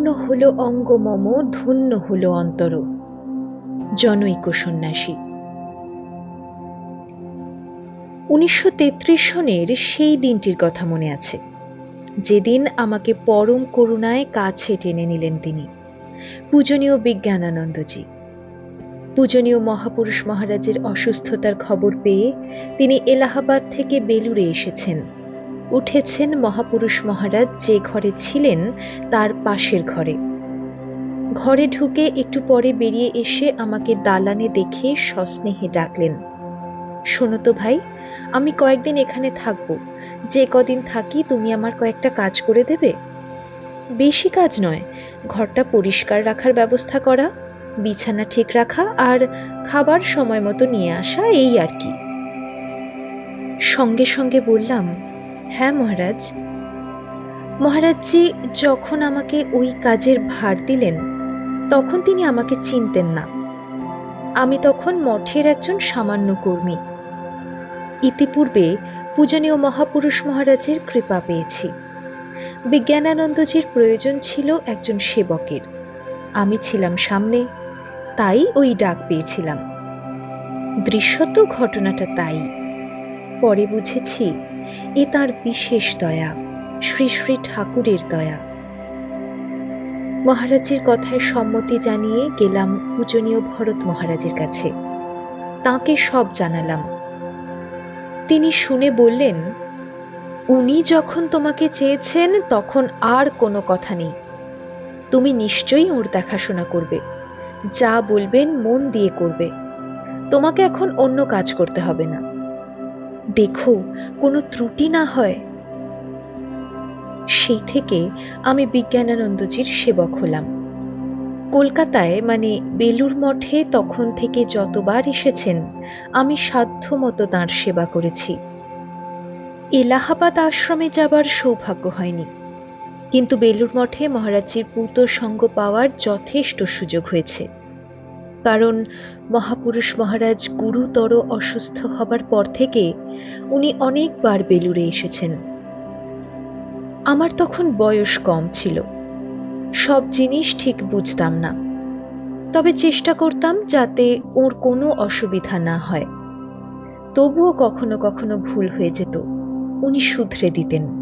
পূর্ণ হলো অঙ্গ মম, ধন্য হলো অন্তর। জনৈক সন্ন্যাসী। উনিশশো তেত্রিশ সনের সেই দিনটির কথা মনে আছে। যেদিন আমাকে পরম করুণায় কাছে টেনে নিলেন তিনি। পূজনীয় বিজ্ঞানানন্দজি। পূজনীয় মহাপুরুষ মহারাজের অসুস্থতার খবর পেয়ে তিনি এলাহাবাদ থেকে বেলুড়ে এসেছেন। উঠেছেন মহাপুরুষ মহারাজ যে ঘরে ছিলেন, তার পাশের ঘরে। ঘরে ঢুকে একটু পরে বেরিয়ে এসে আমাকে দালানে দেখে সস্নেহে ডাকলেন, শোনো তো ভাই, আমি কয়েকদিন এখানে থাকব। যে কদিন থাকি, তুমি আমার কয়েকটা কাজ করে দেবে? বেশি কাজ নয়, ঘরটা পরিষ্কার রাখার ব্যবস্থা করা, বিছানা ঠিক রাখা আর খাবার সময় মতো নিয়ে আসা, এই আর কি। সঙ্গে সঙ্গে বললাম হ্যাঁ মহারাজ। মহারাজজি, যখন আমাকে ওই কাজের ভার দিলেন, তখন তিনি আমাকে চিনতেন না। আমি তখন মঠের একজন সামান্য কর্মী। ইতিপূর্বে পূজনীয় মহাপুরুষ মহারাজের কৃপা পেয়েছি। বিজ্ঞানানন্দজির প্রয়োজন ছিল একজন সেবকের। আমি ছিলাম সামনে, তাই ওই ডাক পেয়েছিলাম। দৃশ্যত ঘটনাটা তাই। পরে বুঝেছি এ তার বিশেষ দয়া, শ্রী শ্রী ঠাকুরের দয়া। মহারাজের কথায় সম্মতি জানিয়ে গেলাম পূজনীয় ভরত মহারাজের কাছে। তাকে সব জানালাম। তিনি শুনে বললেন, উনি যখন তোমাকে চেয়েছেন, তখন আর কোনো কথা নেই। তুমি নিশ্চয়ই ওর দেখাশোনা করবে। যা বলবেন, মন দিয়ে করবে। তোমাকে এখন অন্য কাজ করতে হবে না। দেখো, কোনো ত্রুটি না হয়। সেই থেকে আমি বিজ্ঞানানন্দজির সেবক হলাম। কলকাতায় মানে বেলুর মঠে তখন থেকে যতবার এসেছেন, আমি সাধ্যমতো তাঁর সেবা করেছি। এলাহাবাদ আশ্রমে যাবার সৌভাগ্য হয়নি। কিন্তু বেলুর মঠে মহারাজজির পূত সঙ্গ পাওয়ার যথেষ্ট সুযোগ হয়েছে। কারণ মহাপুরুষ মহারাজ গুরুতর অসুস্থ হবার পর থেকে উনি অনেকবার বেলুড়ে এসেছেন। আমার তখন বয়স কম ছিল। সব জিনিস ঠিক বুঝতাম না। তবে চেষ্টা করতাম যাতে ওর কোনো অসুবিধা না হয়। তবুও কখনো কখনো ভুল হয়ে যেত, উনি শুধরে দিতেন।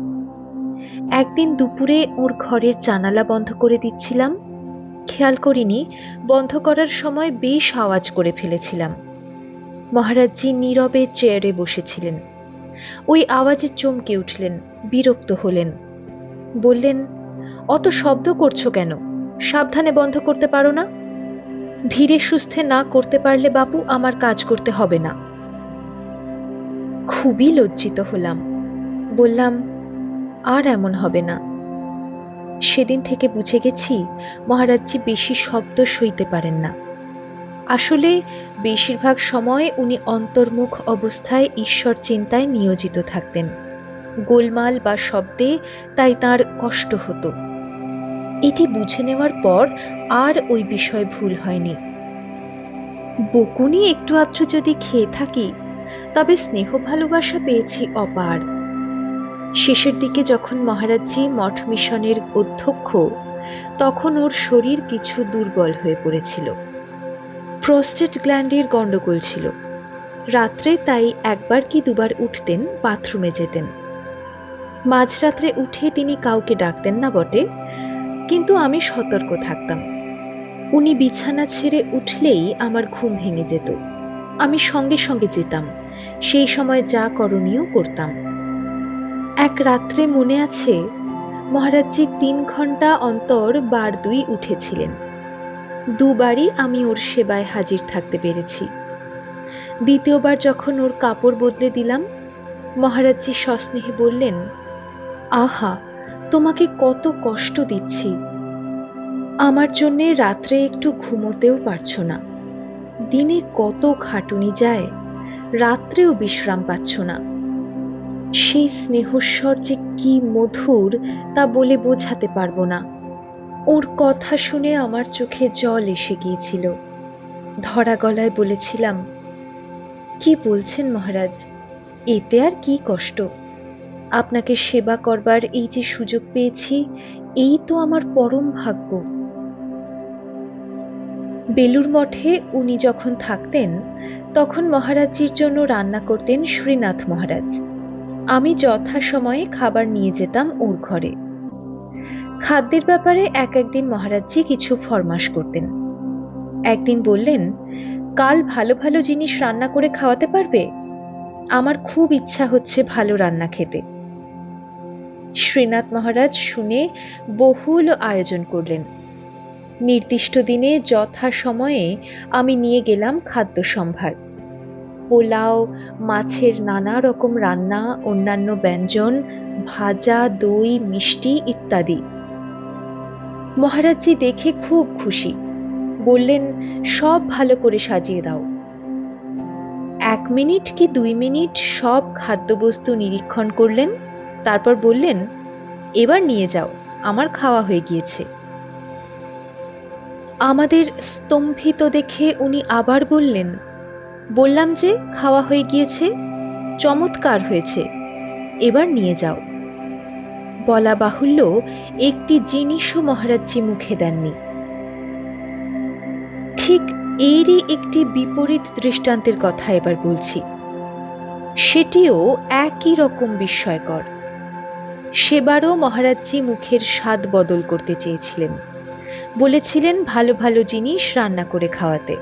একদিন দুপুরে ওর ঘরের জানালা বন্ধ করে দিচ্ছিলাম। খেয়াল করিনি, বন্ধ করার সময় বেশ আওয়াজ করে ফেলেছিলাম। মহারাজজি নীরবে চেয়ারে বসেছিলেন। ওই আওয়াজে চমকে উঠলেন, বিরক্ত হলেন। বললেন, অত শব্দ করছ কেন? সাবধানে বন্ধ করতে পারো না। ধীরে সুস্থে না করতে পারলে বাপু আমার কাজ করতে হবে না। খুবই লজ্জিত হলাম। বললাম, আর এমন হবে না। সেদিন থেকে বুঝে গেছি মহারাজজি বেশি শব্দ সইতে পারেন না। আসলে বেশিরভাগ সময় উনি অন্তর্মুখ অবস্থায় ঈশ্বর চিন্তায় নিয়োজিত থাকতেন। গোলমাল বা শব্দে তাই তার কষ্ট হতো। এটি বুঝে নেওয়ার পর আর ওই বিষয় ভুল হয়নি। বকুনি একটু আধটু যদি খেয়ে থাকি, তবে স্নেহ ভালোবাসা পেয়েছি অপার। শেষের দিকে যখন মহারাজজি মঠ মিশনের অধ্যক্ষ, তখন ওর শরীর কিছু দুর্বল হয়ে পড়েছিল। প্রস্টেট গ্ল্যান্ডের গণ্ডগোল ছিল। রাত্রে তাই একবার কি দুবার উঠতেন, বাথরুমে যেতেন। মাঝরাত্রে উঠে তিনি কাউকে ডাকতেন না বটে, কিন্তু আমি সতর্ক থাকতাম। উনি বিছানা ছেড়ে উঠলেই আমার ঘুম ভেঙে যেত। আমি সঙ্গে সঙ্গে যেতাম, সেই সময় যা করণীয় করতাম। এক রাত্রে মনে আছে, মহারাজজি তিন ঘণ্টা অন্তর বার দুই উঠেছিলেন। দুবারই আমি ওর সেবায় হাজির থাকতে পেরেছি। দ্বিতীয়বার যখন ওর কাপড় বদলে দিলাম, মহারাজজি সস্নেহে বললেন, আহা, তোমাকে কত কষ্ট দিচ্ছি। আমার জন্যে রাত্রে একটু ঘুমোতেও পারছ না। দিনে কত খাটুনি যায়, রাত্রেও বিশ্রাম পাচ্ছ না। সেই স্নেহস্বর যে কি মধুর তা বলে বোঝাতে পারব না। ওর কথা শুনে আমার চোখে জল এসে গিয়েছিল। ধরা গলায় বলেছিলাম, কি বলছেন মহারাজ? এতে আর কি কষ্ট? আপনাকে সেবা করবার এই যে সুযোগ পেয়েছি, এই তো আমার পরম ভাগ্য। বেলুর মঠে উনি যখন থাকতেন, তখন মহারাজজির জন্য রান্না করতেন শ্রীনাথ মহারাজ। আমি যথাসময়ে খাবার নিয়ে যেতাম ওর ঘরে। খাদ্যের ব্যাপারে এক একদিন মহারাজজি কিছু ফরমাস করতেন। একদিন বললেন, কাল ভালো ভালো জিনিস রান্না করে খাওয়াতে পারবে? আমার খুব ইচ্ছা হচ্ছে ভালো রান্না খেতে। শ্রীনাথ মহারাজ শুনে বহুল আয়োজন করলেন। নির্দিষ্ট দিনে যথা সময়ে আমি নিয়ে গেলাম খাদ্য সম্ভার। পোলাও, মাছের নানা রকম রান্না, অন্যান্য ব্যঞ্জন, ভাজা, দই, মিষ্টি ইত্যাদি। মহারাজজি দেখে খুব খুশি। বললেন, সব ভালো করে সাজিয়ে দাও। এক মিনিট কি দুই মিনিট সব খাদ্যবস্তু নিরীক্ষণ করলেন? তারপর বললেন, এবার নিয়ে যাও, আমার খাওয়া হয়ে গিয়েছে। আমাদের স্তম্ভিত দেখে উনি আবার বললেন বললাম যে খাওয়া হয়ে গিয়েছে, চমৎকার হয়েছে, এবার নিয়ে যাও। বলা বাহুল্য একটি জিনিসও মহারাজজি মুখে দেননি। ঠিক এরই একটি বিপরীত দৃষ্টান্তের কথা এবার বলছি। সেটিও একই রকম বিস্ময়কর। সেবারও মহারাজজি মুখের স্বাদ বদল করতে চেয়েছিলেন। বলেছিলেন ভালো ভালো জিনিস রান্না করে খাওয়াতে।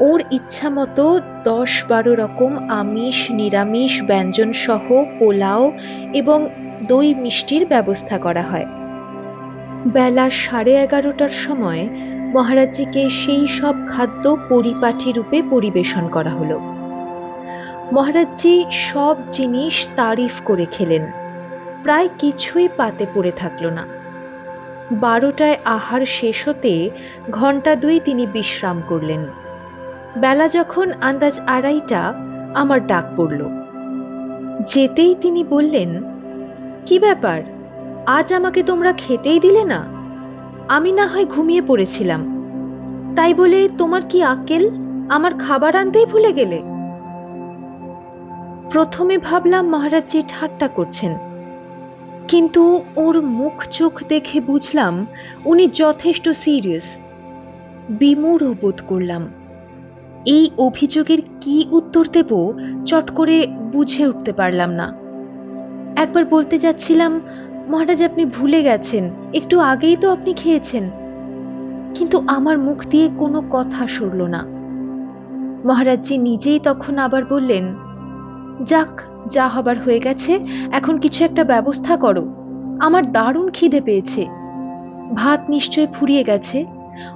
ওর ইচ্ছা মতো দশ বারো রকম আমিষ, নিরামিষ, ব্যঞ্জন সহ পোলাও এবং দই মিষ্টির ব্যবস্থা করা হয়। বেলা সাড়ে এগারোটার সময় মহারাজজিকে সেই সব খাদ্য পরিপাটি রূপে পরিবেশন করা হলো। মহারাজজি সব জিনিস তারিফ করে খেলেন। প্রায় কিছুই পাতে পড়ে থাকল না। বারোটায় আহার শেষ হতে ঘণ্টা দুই তিনি বিশ্রাম করলেন। বেলা যখন আন্দাজ আড়াইটা, আমার ডাক পড়ল। যেতেই তিনি বললেন, কি ব্যাপার? আজ আমাকে তোমরা খেতেই দিলে না? আমি না হয় ঘুমিয়ে পড়েছিলাম। তাই বলে তোমার কি আকেল আমার খাবার আনতেই ভুলে গেলে? প্রথমে ভাবলাম মহারাজজি ঠাট্টা করছেন। কিন্তু ওর মুখ চোখ দেখে বুঝলাম উনি যথেষ্ট সিরিয়াস। বিমূঢ় বোধ করলাম। এই অভিযোগের কি উত্তর দেব চট করে বুঝে উঠতে পারলাম না। একবার বলতে যাচ্ছিলাম, মহারাজ, আপনি ভুলে গেছেন, একটু আগেই তো আপনি খেয়েছেন। কিন্তু আমার মুখ দিয়ে কোনো কথা সরল না। মহারাজজি নিজেই তখন আবার বললেন, যাক, যা হবার হয়ে গেছে, এখন কিছু একটা ব্যবস্থা করো। আমার দারুণ খিদে পেয়েছে। ভাত নিশ্চয় ফুরিয়ে গেছে।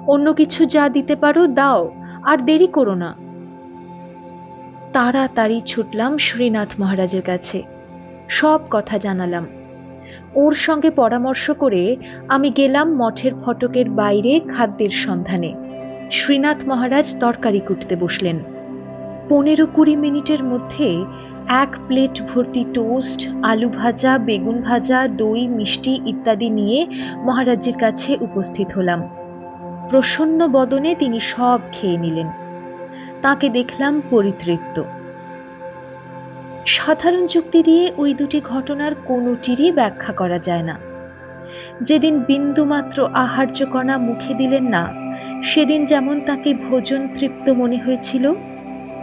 অন্য কিছু যা দিতে পারো, দাও। আর দেরি করো না। তাড়াতাড়ি ছুটলাম শ্রীনাথ মহারাজের কাছে। সব কথা জানালাম। ওর সঙ্গে পরামর্শ করে আমি গেলাম মঠের ফটকের বাইরে খাদ্যের সন্ধানে। শ্রীনাথ মহারাজ তরকারি কুটতে বসলেন। পনেরো কুড়ি মিনিটের মধ্যে এক প্লেট ভর্তি টোস্ট, আলু ভাজা, বেগুন ভাজা, দই, মিষ্টি ইত্যাদি নিয়ে মহারাজজির কাছে উপস্থিত হলাম। প্রসন্ন বদনে তিনি সব খেয়ে নিলেন। তাকে দেখলাম পরিতৃপ্ত। সাধারণ যুক্তি দিয়ে ওই দুটি ঘটনার কোনোটিরই ব্যাখ্যা করা যায় না। যেদিন বিন্দুমাত্র আহার্য কণা মুখে দিলেন না, সেদিন যেমন তাকে ভোজন তৃপ্ত মনে হয়েছিল,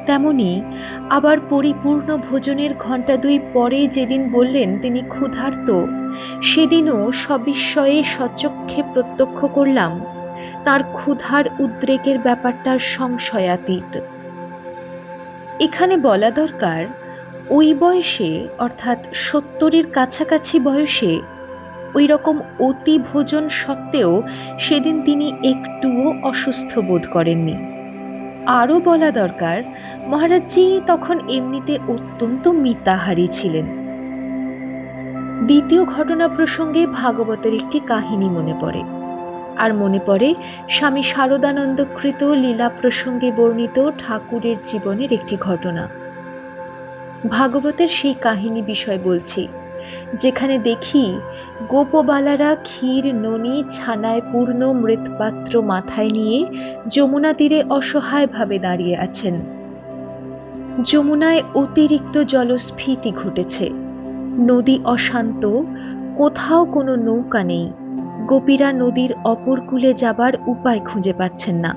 তেমনি আবার পরিপূর্ণ ভোজনের ঘণ্টা দুই পরে যেদিন বললেন তিনি ক্ষুধার্ত, সেদিনও সবিস্ময়ে সচক্ষে প্রত্যক্ষ করলাম তার ক্ষুধার উদ্রেকের ব্যাপারটা সংশয়াতীত। এখানে বলা দরকার, ওই বয়সে, অর্থাৎ সত্তরের কাছাকাছি বয়সে ওই রকম অতি ভোজন সত্ত্বেও সেদিন তিনি একটুও অসুস্থ বোধ করেননি। আরও বলা দরকার, মহারাজজি তখন এমনিতে অত্যন্ত মিতাহারী ছিলেন। দ্বিতীয় ঘটনা প্রসঙ্গে ভাগবতের একটি কাহিনী মনে পড়ে। আর মনে পড়ে, স্বামী শারদানন্দকৃত লীলা প্রসঙ্গে বর্ণিত ঠাকুরের জীবনের একটি ঘটনা। ভাগবতের সেই কাহিনী বিষয় বলছি, যেখানে দেখি গোপবালারা ক্ষীর, ননি, ছানায় পূর্ণ মৃৎপাত্র মাথায় নিয়ে যমুনা তীরে অসহায়ভাবে দাঁড়িয়ে আছেন। যমুনায় অতিরিক্ত জলস্ফীতি ঘটেছে। নদী অশান্ত, কোথাও কোনো নৌকা নেই। গোপীরা নদীর অপর কূলে যাবার উপায় খুঁজে পাচ্ছেন না।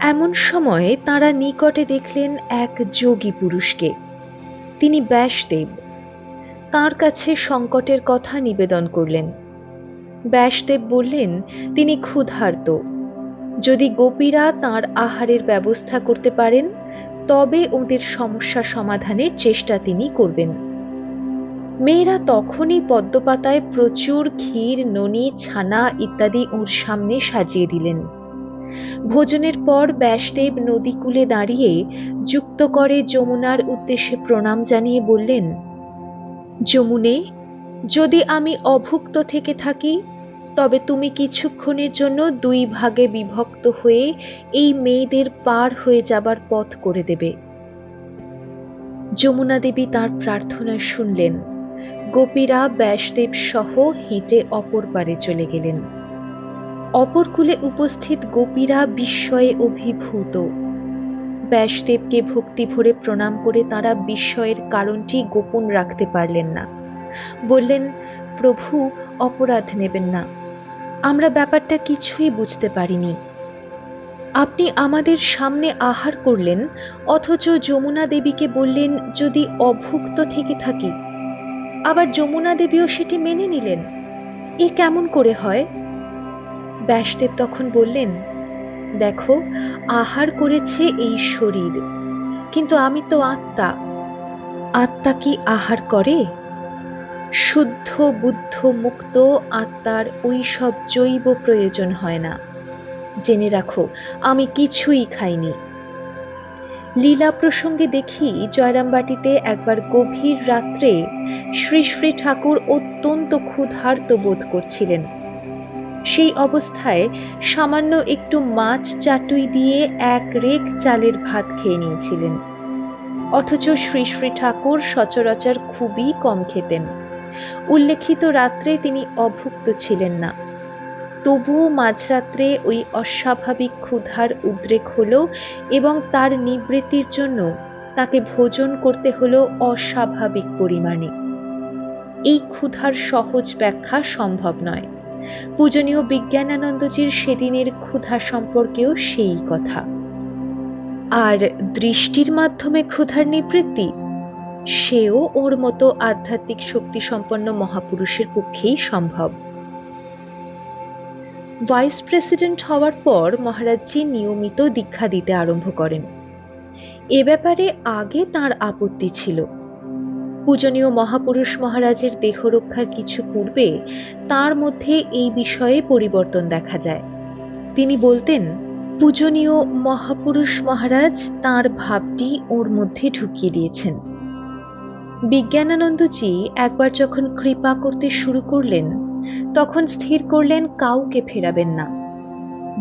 এমন সময়ে তারা নিকটে দেখলেন এক যোগী পুরুষকে। তিনি ব্যাসদেব। তার কাছে সংকটের কথা নিবেদন করলেন। ব্যাসদেব বললেন, তিনি ক্ষুধার্ত। যদি গোপীরা তার আহারের ব্যবস্থা করতে পারেন, তবে ওদের সমস্যা সমাধানের চেষ্টা তিনি করবেন। মেয়েরা তখনই পদ্মপাতায় প্রচুর ক্ষীর, ননি, ছানা ইত্যাদি ওর সামনে সাজিয়ে দিলেন। ভোজনের পর ব্যাসদেব নদীকূলে দাঁড়িয়ে যুক্ত করে যমুনার উদ্দেশ্যে প্রণাম জানিয়ে বললেন, যমুনে, যদি আমি অভুক্ত থেকে থাকি, তবে তুমি কিছুক্ষণের জন্য দুই ভাগে বিভক্ত হয়ে এই মেয়েদের পার হয়ে যাবার পথ করে দেবে যমুনা দেবী তার প্রার্থনা শুনলেন। গোপীরা ব্যাসদেব সহ হেঁটে অপর পারে চলে গেলেন। অপর কূলে উপস্থিত গোপীরা বিস্ময়ে অভিভূত। ব্যাসদেবকে ভক্তি ভরে প্রণাম করে তারা বিস্ময়ের কারণটি গোপন রাখতে পারলেন না। বললেন, প্রভু, অপরাধ নেবেন না। আমরা ব্যাপারটা কিছুই বুঝতে পারিনি। আপনি আমাদের সামনে আহার করলেন, অথচ যমুনা দেবীকে বললেন, যদি অভুক্ত থেকে থাকি আবার যমুনা দেবীও সেটি মেনে নিলেন। এ কেমন করে হয়? ব্যাসদেব তখন বললেন, দেখো, আহার করেছে এই শরীর, কিন্তু আমি তো আত্মা। আত্মা কি আহার করে? শুদ্ধ, বুদ্ধ, মুক্ত আত্মার ওই সব জৈব প্রয়োজন হয় না। জেনে রাখো, আমি কিছুই খাইনি। লীলা প্রসঙ্গে দেখি জয়রামবাটিতে একবার গভীর রাত্রে শ্রী শ্রী ঠাকুর অত্যন্ত ক্ষুধার্ত বোধ করছিলেন। সেই অবস্থায় সামান্য একটু মাছ চাটুই দিয়ে এক রেক চালের ভাত খেয়ে নিয়েছিলেন। অথচ শ্রী শ্রী ঠাকুর সচরাচর খুবই কম খেতেন। উল্লেখিত রাত্রে তিনি অভুক্ত ছিলেন না। তবুও মাঝরাত্রে ওই অস্বাভাবিক ক্ষুধার উদ্রেক হলো এবং তার নিবৃত্তির জন্য তাকে ভোজন করতে হলো অস্বাভাবিক পরিমাণে। এই ক্ষুধার সহজ ব্যাখ্যা সম্ভব নয়। পূজনীয় বিজ্ঞানানন্দজির সেদিনের ক্ষুধা সম্পর্কেও সেই কথা। আর দৃষ্টির মাধ্যমে ক্ষুধার নিবৃত্তি? সেও ওর মতো আধ্যাত্মিক শক্তি সম্পন্ন মহাপুরুষের পক্ষেই সম্ভব। ভাইস প্রেসিডেন্ট হওয়ার পর মহারাজজি নিয়মিত দীক্ষা দিতে আরম্ভ করেন। এ ব্যাপারে আগে তার আপত্তি ছিল। পূজনীয় মহাপুরুষ মহারাজের দেহরক্ষার কিছু পূর্বে তার মধ্যে এই বিষয়ে পরিবর্তন দেখা যায়। তিনি বলতেন, পূজনীয় মহাপুরুষ মহারাজ তার ভাবটি ওর মধ্যে ঢুকিয়ে দিয়েছেন। বিজ্ঞানানন্দজি একবার যখন কৃপা করতে শুরু করলেন তখন স্থির করলেন, কাউকে ফেরাবেন না।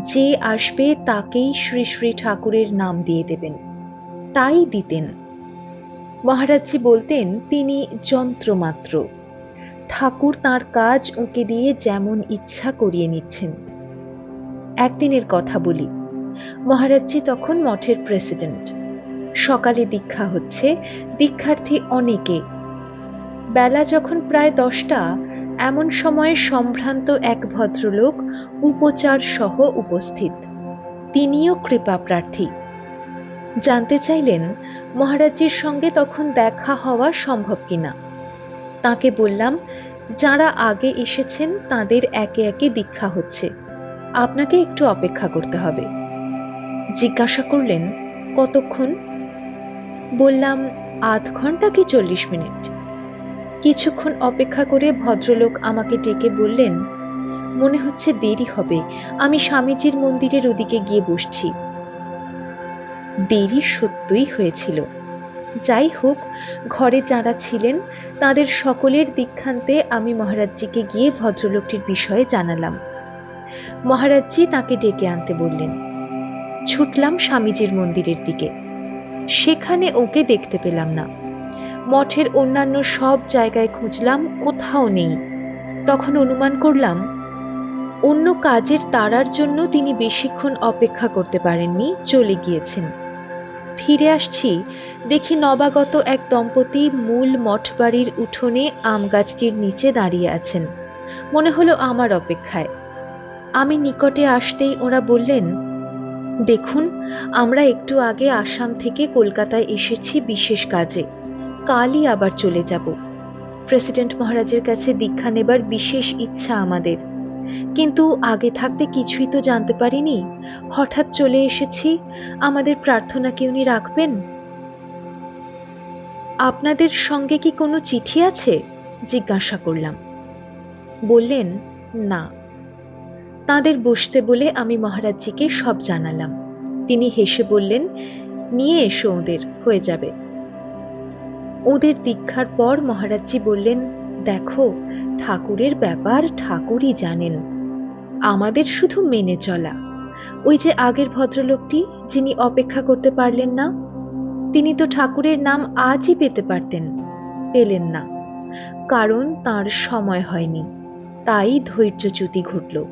যে আসবে তাকেই শ্রী শ্রী ঠাকুরের নাম দিয়ে দেবেন। তাই দিতেন। মহারাজজি বলতেন, তিনি যন্ত্রমাত্র। ঠাকুর তার কাজ ওকে দিয়ে যেমন ইচ্ছা করিয়ে নিচ্ছেন। একদিনের কথা বলি। মহারাজজি তখন মঠের প্রেসিডেন্ট। সকালে দীক্ষা হচ্ছে, দীক্ষার্থী অনেকে। বেলা যখন প্রায় দশটা এমন সময়ে সম্ভ্রান্ত এক ভদ্রলোক উপচার সহ উপস্থিত। তিনিও কৃপা প্রার্থী। জানতে চাইলেন, মহারাজের সঙ্গে তখন দেখা হওয়া সম্ভব কিনা? তাকে বললাম, যারা আগে এসেছেন, তাদের একে একে দীক্ষা হচ্ছে। আপনাকে একটু অপেক্ষা করতে হবে। জিজ্ঞাসা করলেন, কতক্ষণ? বললাম, আধ ঘণ্টা কি চল্লিশ মিনিট? কিছুক্ষণ অপেক্ষা করে ভদ্রলোক আমাকে ডেকে বললেন, মনে হচ্ছে দেরি হবে, আমি স্বামীজির মন্দিরের ওদিকে গিয়ে বসছি। দেরি সত্যই হয়েছিল। যাই হোক, ঘরে যারা ছিলেন, তাদের সকলের দীক্ষান্তে আমি মহারাজজিকে গিয়ে ভদ্রলোকটির বিষয়ে জানালাম। মহারাজজি তাকে ডেকে আনতে বললেন, ছুটলাম স্বামীজির মন্দিরের দিকে। সেখানে ওকে দেখতে পেলাম না। মঠের অন্যান্য সব জায়গায় খুঁজলাম, কোথাও নেই। তখন অনুমান করলাম, অন্য কাজের তারার জন্য তিনি বেশিক্ষণ অপেক্ষা করতে পারেননি, চলে গিয়েছেন। ফিরে আসছি, দেখি নবাগত এক দম্পতি মূল মঠবাড়ির উঠোনে আম গাছটির নিচে দাঁড়িয়ে আছেন। মনে হলো আমার অপেক্ষায়। আমি নিকটে আসতেই ওরা বললেন, দেখুন, আমরা একটু আগে আসাম থেকে কলকাতায় এসেছি বিশেষ কাজে। কালই আবার চলে যাব। প্রেসিডেন্ট মহারাজের কাছে দীক্ষা নেবার বিশেষ ইচ্ছা আমাদের। কিন্তু আগে থাকতে কিছুই তো জানতে পারিনি। হঠাৎ চলে এসেছি, আমাদের প্রার্থনা কি উনি রাখবেন? আপনাদের সঙ্গে কি কোনো চিঠি আছে? জিজ্ঞাসা করলাম। বললেন, না। তাদের বসতে বলে আমি মহারাজজিকে সব জানালাম। তিনি হেসে বললেন, নিয়ে এসো ওদের, হয়ে যাবে। ওদের দীক্ষার পর মহারাজজি বললেন, দেখো, ঠাকুরের ব্যাপার ঠাকুরই জানেন। আমাদের শুধু মেনে চলা। ওই যে আগের ভদ্রলোকটি, যিনি অপেক্ষা করতে পারলেন না, তিনি তো ঠাকুরের নাম আজই পেতে পারতেন, পেলেন না। কারণ তার সময় হয়নি, তাই ধৈর্যচ্যুতি ঘটল।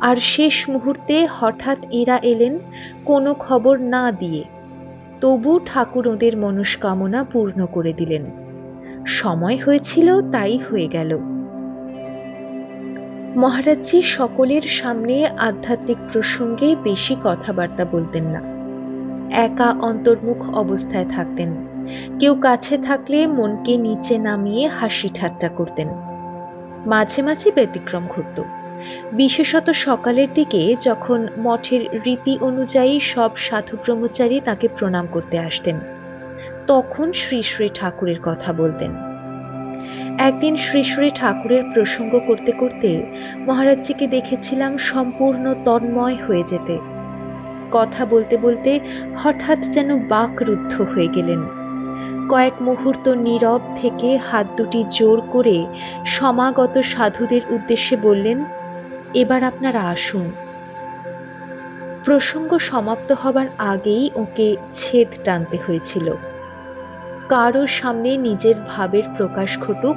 আর শেষ মুহূর্তে হঠাৎ এরা এলেন, কোনো খবর না দিয়ে তবু ঠাকুর ওদের মনস্কামনা পূর্ণ করে দিলেন। সময় হয়েছিল, তাই হয়ে গেল। মহারাজজি সকলের সামনে আধ্যাত্মিক প্রসঙ্গে বেশি কথাবার্তা বলতেন না। একা অন্তর্মুখ অবস্থায় থাকতেন। কেউ কাছে থাকলে মনকে নিচে নামিয়ে হাসি ঠাট্টা করতেন। মাঝে মাঝে ব্যতিক্রম ঘটত। বিশেষত সকালের দিকে যখন মঠের রীতি অনুযায়ী সব সাধু ব্রহ্মচারী তাকে প্রণাম করতে আসতেন, তখন শ্রী শ্রী ঠাকুরের কথা বলতেন। একদিন শ্রী শ্রী ঠাকুরের প্রসঙ্গ করতে করতে মহারাজজিকে দেখেছিলাম সম্পূর্ণ তন্ময় হয়ে যেতে। কথা বলতে বলতে হঠাৎ যেন বাকরুদ্ধ হয়ে গেলেন। কয়েক মুহূর্ত নীরব থেকে হাত দুটি জোর করে সমাগত সাধুদের উদ্দেশ্যে বললেন এবার আপনারা আসুন। প্রসঙ্গ সমাপ্ত হবার আগেই ওকে ছেদ টানতে হয়েছিল। কারও সামনে নিজের ভাবের প্রকাশ ঘটুক,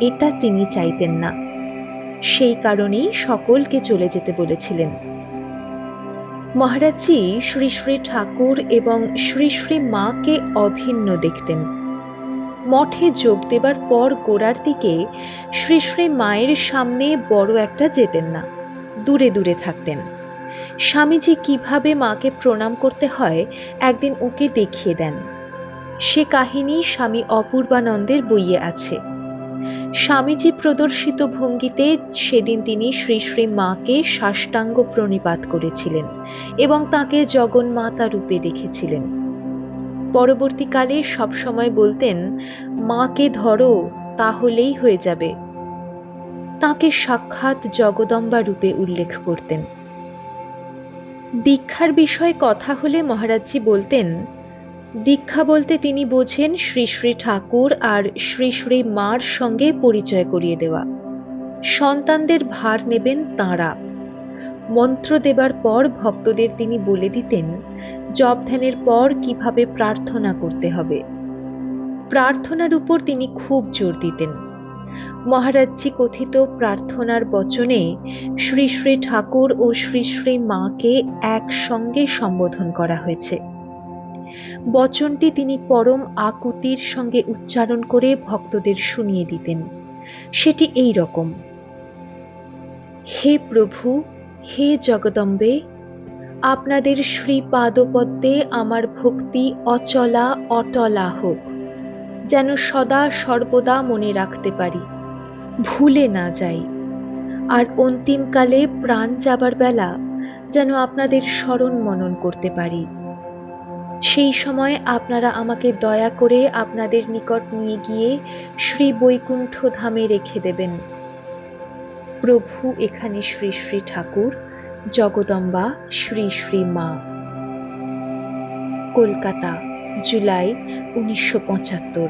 এটা তিনি চাইতেন না। সেই কারণেই সকলকে চলে যেতে বলেছিলেন। মহারাজজি শ্রী শ্রী ঠাকুর এবং শ্রী শ্রী মাকে অভিন্ন দেখতেন। মঠে যোগ দেবার পর গোড়ার দিকে শ্রী শ্রী মায়ের সামনে বড় একটা যেতেন না। দূরে দূরে থাকতেন। স্বামীজি কীভাবে মাকে প্রণাম করতে হয়, একদিন ওকে দেখিয়ে দেন। সে কাহিনী স্বামী অপূর্বানন্দের বইয়ে আছে। স্বামীজি প্রদর্শিত ভঙ্গিতে সেদিন তিনি শ্রী শ্রী মাকে সাষ্টাঙ্গ প্রণিপাত করেছিলেন এবং তাকে জগন্মাতা রূপে দেখেছিলেন। পরবর্তীকালে সবসময় বলতেন, মাকে ধরো, তাহলেই হয়ে যাবে। তাকে সাক্ষাৎ জগদম্বা রূপে উল্লেখ করতেন। দীক্ষার বিষয়ে কথা হলে মহারাজজি বলতেন, দীক্ষা বলতে তিনি বোঝেন শ্রী শ্রী ঠাকুর আর শ্রী শ্রী মার সঙ্গে পরিচয় করিয়ে দেওয়া। সন্তানদের ভার নেবেন তাঁরা। মন্ত্র দেবার পর ভক্তদের তিনি বলে দিতেন, জপ ধ্যানের পর কীভাবে প্রার্থনা করতে হবে। প্রার্থনার উপর তিনি খুব জোর দিতেন। মহারাজজি কথিত প্রার্থনার বচনে শ্রী শ্রী ঠাকুর ও শ্রী শ্রী মাকে একসঙ্গে সম্বোধন করা হয়েছে। বচনটি তিনি পরম আকুতির সঙ্গে উচ্চারণ করে ভক্তদের শুনিয়ে দিতেন। সেটি এই রকম। হে প্রভু, হে জগদম্বে, আপনাদের শ্রী পাদপদ্মে আমার ভক্তি অচলা অটলা হোক। যেন সদা সর্বদা মনে রাখতে পারি। ভুলে না যাই। আর অন্তিমকালে প্রাণ যাবার বেলা যেন আপনাদের স্মরণ মনন করতে পারি। সেই সময় আপনারা আমাকে দয়া করে আপনাদের নিকট নিয়ে গিয়ে শ্রী বৈকুণ্ঠ ধামে রেখে দেবেন। প্রভু এখানে শ্রী শ্রী ঠাকুর, জগদম্বা, শ্রী শ্রী মা। কলকাতা। জুলাই উনিশশো পঁচাত্তর।